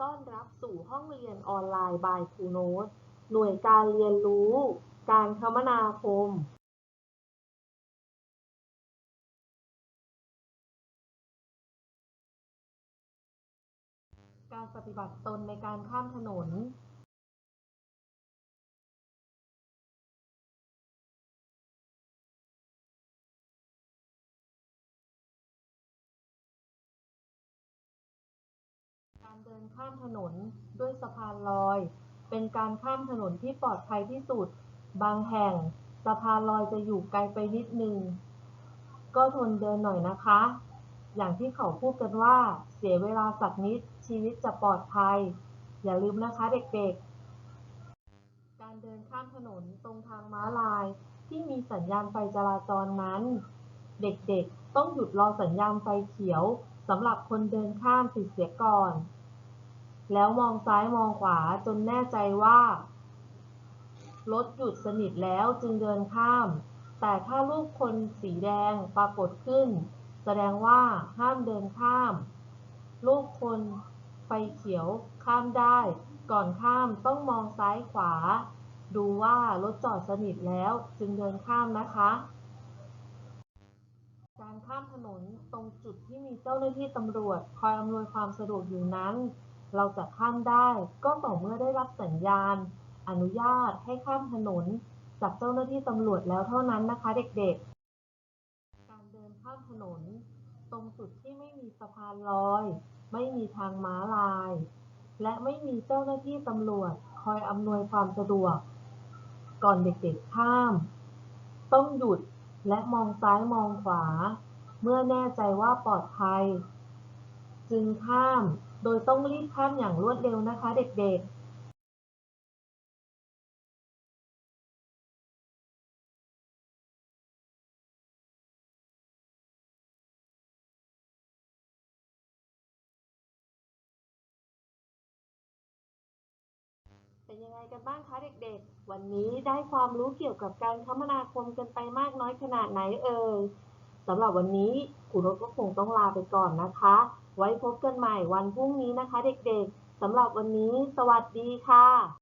ต้อนรับสู่ห้องเรียนออนไลน์ by ครูโน้ตหน่วยการเรียนรู้ การคมนาคม การปฏิบัติตนในการข้ามถนน ดินข้ามถนนด้วยสะพานลอย เป็นการข้ามถนนที่ปลอดภัยที่สุด บางแห่งสะพานลอยจะอยู่ไกลไปนิดนึง ก็ทนเดินหน่อยนะคะ อย่างที่เขาพูดกันว่าเสียเวลาสักนิดชีวิตจะปลอดภัย อย่าลืมนะคะเด็กๆ การเดินข้ามถนนตรงทางม้าลายที่มีสัญญาณไฟจราจรนั้น เด็กๆ ต้องหยุดรอสัญญาณไฟเขียวสำหรับคนเดินข้ามติดเสียก่อน แล้วมองซ้ายมองขวาจนแน่ใจว่า รถหยุดสนิทแล้วจึงเดินข้าม แต่ถ้ารูปคนสีแดงปรากฏขึ้น แสดงว่าห้ามเดินข้าม รูปคนไฟเขียวข้ามได้ ก่อนข้ามต้องมองซ้ายขวา ดูว่ารถจอดสนิทแล้วจึงเดินข้ามนะคะ การข้ามถนนตรงจุดที่มีเจ้าหน้าที่ตำรวจ คอยอำนวยความสะดวกอยู่นั้น เราจะข้ามได้ก็ต่อเมื่อได้รับสัญญาณ อนุญาตให้ข้ามถนน จากเจ้าหน้าที่ตำรวจแล้วเท่านั้นนะคะเด็กๆ การเดินข้ามถนน ตรงจุดที่ไม่มีสะพานลอย ไม่มีทางม้าลาย และไม่มีเจ้าหน้าที่ตำรวจคอยอำนวยความสะดวก ก่อนเด็กๆข้าม ต้องหยุดและมองซ้ายมองขวา เมื่อแน่ใจว่าปลอดภัย จึงข้าม โดยต้องรีบข้ามอย่างรวดเร็วนะคะเด็ก ๆเป็นยังไงกันบ้างคะเด็กๆ วันนี้ได้ความรู้เกี่ยวกับการคมนาคมกันไปมากน้อยขนาดไหนเอ่ยสำหรับวันนี้ครูรถก็คงต้องลาไปก่อนนะคะ ไว้พบกันใหม่วันพรุ่งนี้นะคะ เด็กๆสำหรับวันนี้ สวัสดีค่ะ